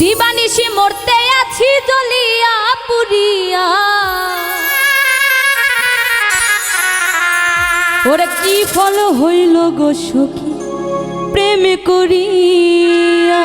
দিবানিশি মরতে আছি জ্বলিয়া পুরিয়া। ওরে কি ফল হইল গো সখী প্রেম করিয়া।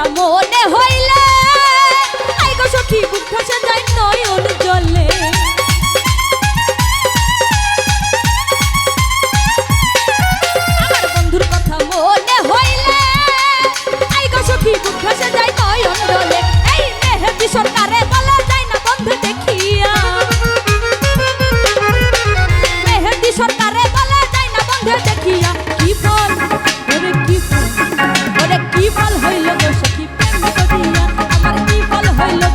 কথা মনে হইলে। আইগো সখী বুক ভাসে যায় নয়ন জলে। আমার বন্ধুর কথা মনে হইলে আইগো সখী বুক ভাসে যায় নয়ন জলে। এই মেহেদি সরকারে বলা যায় কি বল হইল দোষ